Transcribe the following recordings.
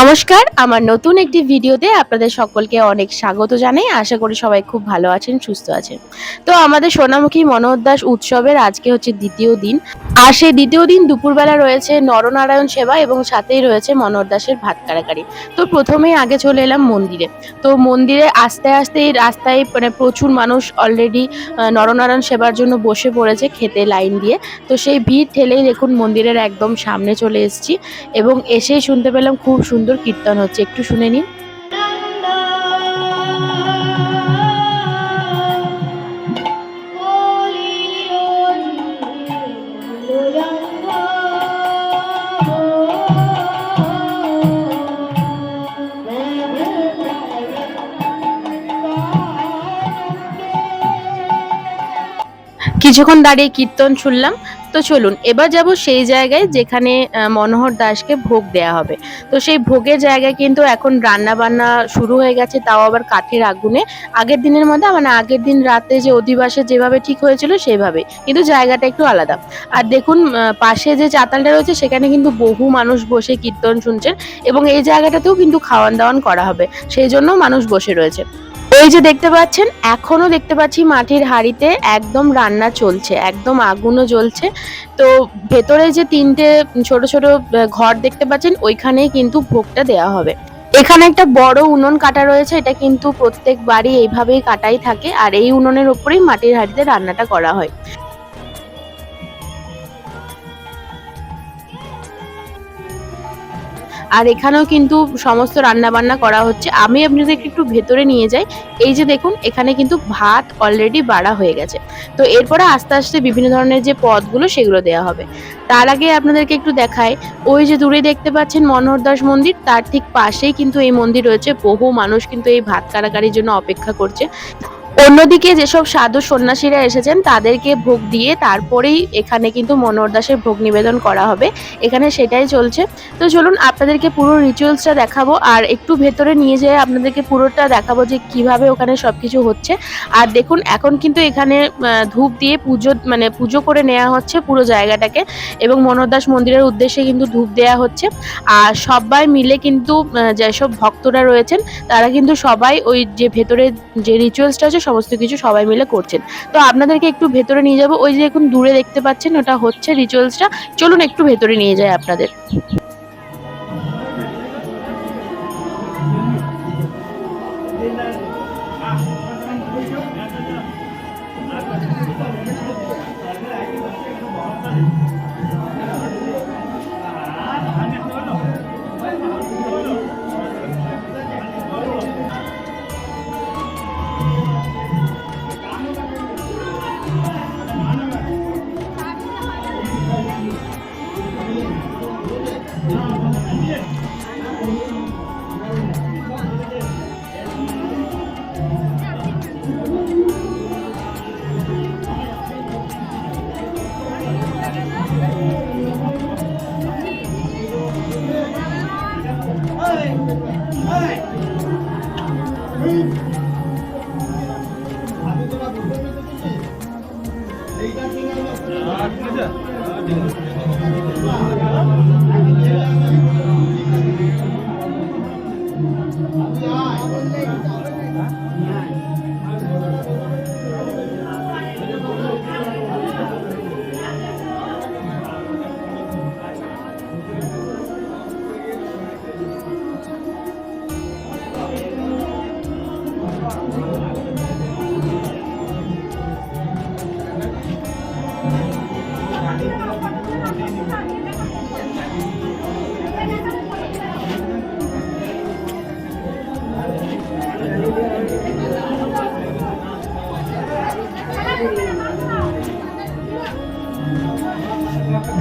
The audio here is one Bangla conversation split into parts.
নমস্কার, আমার নতুন একটি ভিডিওতে আপনাদের সকলকে অনেক স্বাগত জানাই। আশা করি সবাই খুব ভালো আছেন, সুস্থ আছেন। তো আমাদের সোনামুখী মনোহর দাস উৎসবের আজকে হচ্ছে দ্বিতীয় দিন। আর সেই দ্বিতীয় দিন দুপুরবেলা রয়েছে নরনারায়ণ সেবা এবং সাথেই রয়েছে মনোহর দাসের ভাত কারাকারি। তো প্রথমেই আগে চলে এলাম মন্দিরে। তো মন্দিরে আস্তে আস্তে রাস্তায় মানে প্রচুর মানুষ অলরেডি নরনারায়ণ সেবার জন্য বসে পড়েছে খেতে লাইন দিয়ে। তো সেই ভিড় ঠেলেই দেখুন মন্দিরের একদম সামনে চলে এসেছি এবং এসেই শুনতে পেলাম খুব সুন্দর কীর্তন হচ্ছে। একটু শুনে নিন। কিছুক্ষণ দাঁড়িয়ে কীর্তন শুনলাম। তো চলুন, এবার যাব সেই জায়গায় যেখানে মনোহর দাসকে ভোগ দেয়া হবে। তো সেই ভোগের জায়গায় কিন্তু এখন রান্না বান্না শুরু হয়ে গেছে, তাও আবার কাঠের আগুনে। আগের দিনের মধ্যে মানে আগের দিন রাতে যে অধিবাসে যেভাবে ঠিক হয়েছিল, সেভাবে। কিন্তু জায়গাটা একটু আলাদা। আর দেখুন পাশে যে চাতালটা রয়েছে, সেখানে কিন্তু বহু মানুষ বসে কীর্তন শুনছেন এবং এই জায়গাটাতেও কিন্তু খাওয়ান দাওয়ান করা হবে। সেই জন্য মানুষ বসে রয়েছে। এই যে দেখতে পাচ্ছেন এখনও দেখতে পাচ্ছি মাটির হাড়িতে একদম রান্না চলছে, একদম আগুনও জ্বলছে। তো ভেতরে যে তিনটে ছোট ছোট ঘর দেখতে পাচ্ছেন, ওইখানেই কিন্তু ভোগটা দেওয়া হবে। এখানে একটা বড় উনন কাটা রয়েছে, এটা কিন্তু প্রত্যেক বাড়ি এইভাবেই কাটাই থাকে, আর এই উননের উপরেই মাটির হাড়িতে রান্নাটা করা হয়। আর এখানেও কিন্তু সমস্ত রান্না বান্না করা হচ্ছে। আমি আপনাদেরকে একটু ভেতরে নিয়ে যাই। এই যে দেখুন, এখানে কিন্তু ভাত অলরেডি বাড়া হয়ে গেছে। তো এরপরে আস্তে আস্তে বিভিন্ন ধরনের যে পদগুলো, সেগুলো দেওয়া হবে। তার আগে আপনাদেরকে একটু দেখায় ওই যে দূরে দেখতে পাচ্ছেন মনোহর দাস মন্দির, তার ঠিক পাশেই কিন্তু এই মন্দির রয়েছে। বহু মানুষ কিন্তু এই ভাত কারাকারির জন্য অপেক্ষা করছে। অন্যদিকে যেসব সাধু সন্ন্যাসীরা এসেছেন, তাদেরকে ভোগ দিয়ে তারপরেই এখানে কিন্তু মনোহর দাসের ভোগ নিবেদন করা হবে। এখানে সেটাই চলছে। তো চলুন, আপনাদেরকে পুরো রিচুয়ালসটা দেখাবো। আর একটু ভেতরে নিয়ে যেয়ে আপনাদেরকে পুরোটা দেখাবো যে কীভাবে ওখানে সব কিছু হচ্ছে। আর দেখুন, এখন কিন্তু এখানে ধূপ দিয়ে পুজো মানে পুজো করে নেওয়া হচ্ছে পুরো জায়গাটাকে। এবং মনোহর দাস মন্দিরের উদ্দেশ্যে কিন্তু ধূপ দেওয়া হচ্ছে। আর সবাই মিলে কিন্তু যেসব ভক্তরা রয়েছেন, তারা কিন্তু সবাই ওই যে ভেতরে যে রিচুয়ালসটা আছে সমস্ত কিছু সবাই মিলে করছেন। তো আপনাদেরকে একটু ভেতরে নিয়ে যাব। ওই যে এখন দূরে দেখতে পাচ্ছেন, ওটা হচ্ছে রিচুয়ালসটা চলুন একটু ভেতরে নিয়ে যায় আপনাদের।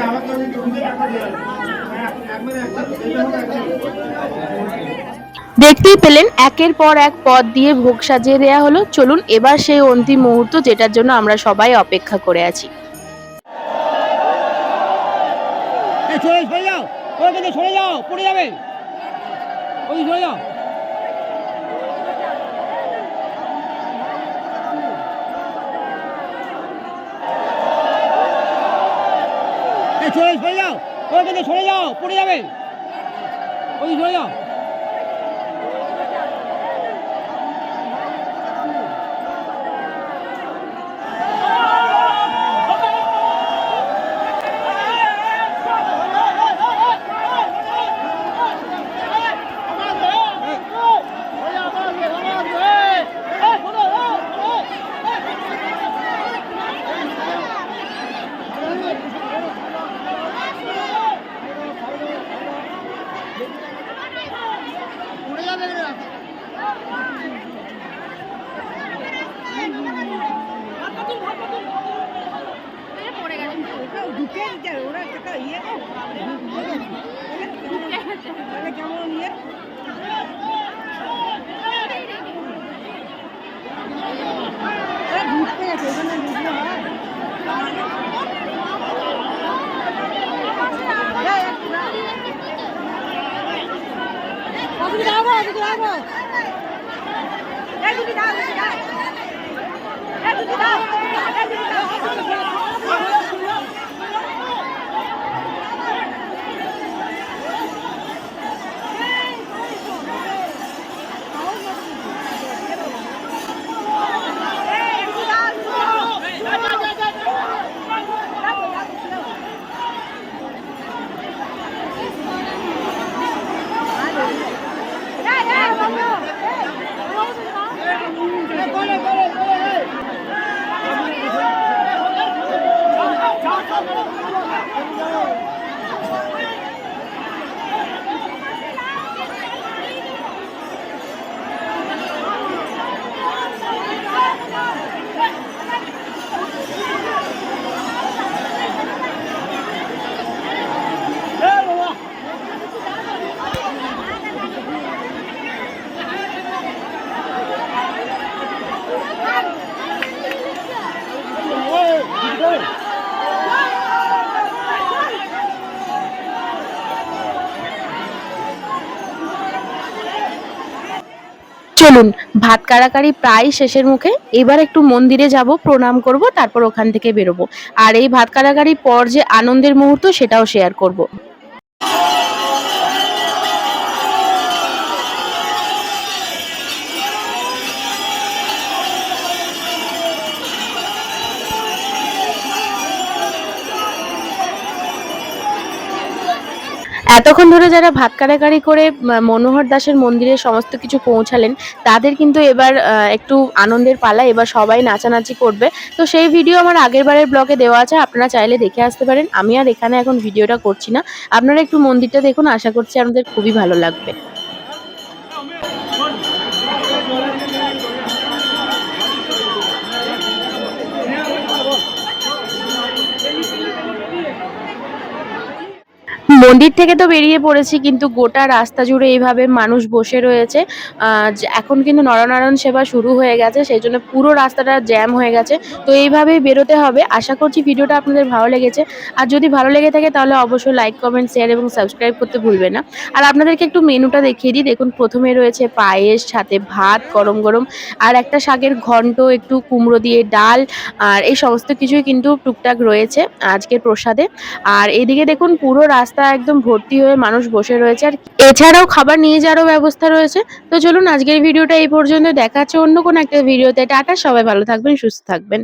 আবার তো ঘুমতে রাখা যায় এক মিনিট একটা দেখতেই পেলেন, একের পর এক পদ দিয়ে ভোগ সাজিয়ে দেওয়া হলো। চলুন, এবার সেই অন্তিম মুহূর্ত যেটার জন্য আমরা সবাই অপেক্ষা করে আছি। সরে যাও। ওই সরে সরে যাও। পড়ে যাবে। ওই সরে যাও ঢুকে যায় ওরা একটা ইয়ে তো তাহলে কেমন ইয়ে ওরা ঢুকতে গেছে ওখানে ঢুকলে হয় এই, এক, না। ওদিকে দাও দাও দাও, দাও। এই, দিদি দাও, এই, দিদি দাও। চলুন, ভাত কাড়াকাড়ি প্রায় শেষের মুখে এবার একটু মন্দিরে যাব, প্রণাম করব, তারপর ওখান থেকে বেরোবো। আর এই ভাত কাড়াকাড়ি পর যে আনন্দের মুহূর্ত সেটাও শেয়ার করব। এতক্ষণ ধরে যারা ভাত কাড়াকাড়ি করে মনোহর দাসের মন্দিরে সমস্ত কিছু পৌঁছালেন, তাদের কিন্তু এবার একটু আনন্দের পালা, এবার সবাই নাচানাচি করবে। তো সেই ভিডিও আমার আগের বারের ব্লগে দেওয়া আছে, আপনারা চাইলে দেখে আসতে পারেন। আমি আর এখানে এখন ভিডিওটা করছি না। আপনারা একটু মন্দিরটা দেখুন, আশা করছি আপনাদের খুবই ভালো লাগবে। মন্দির থেকে তো বেরিয়ে পড়েছি, কিন্তু গোটা রাস্তা জুড়ে এইভাবে মানুষ বসে রয়েছে। এখন কিন্তু নরনারায়ণ সেবা শুরু হয়ে গেছে, সেই জন্য পুরো রাস্তাটা জ্যাম হয়ে গেছে। তো এইভাবেই বেরোতে হবে। আশা করছি ভিডিওটা আপনাদের ভালো লেগেছে। আর যদি ভালো লেগে থাকে তাহলে অবশ্যই লাইক কমেন্ট শেয়ার এবং সাবস্ক্রাইব করতে ভুলবে না। আর আপনাদেরকে একটু মেনুটা দেখিয়ে দিই। দেখুন, প্রথমে রয়েছে পায়েস, সাথে ভাত, গরম গরম, আর একটা শাকের ঘন্ট, একটু কুমড়ো দিয়ে ডাল, আর এই সমস্ত কিছুই কিন্তু টুকটাক রয়েছে আজকের প্রসাদে। আর এদিকে দেখুন, পুরো রাস্তা একদম ভর্তি হয়ে মানুষ বসে রয়েছে আর এছাড়াও খাবার নিয়ে যাওয়ারও ব্যবস্থা রয়েছে। তো চলুন আজকের ভিডিওটা এই পর্যন্ত দেখাচ্ছে। অন্য কোনো একটা ভিডিওতে। টাটা, সবাই ভালো থাকবেন, সুস্থ থাকবেন।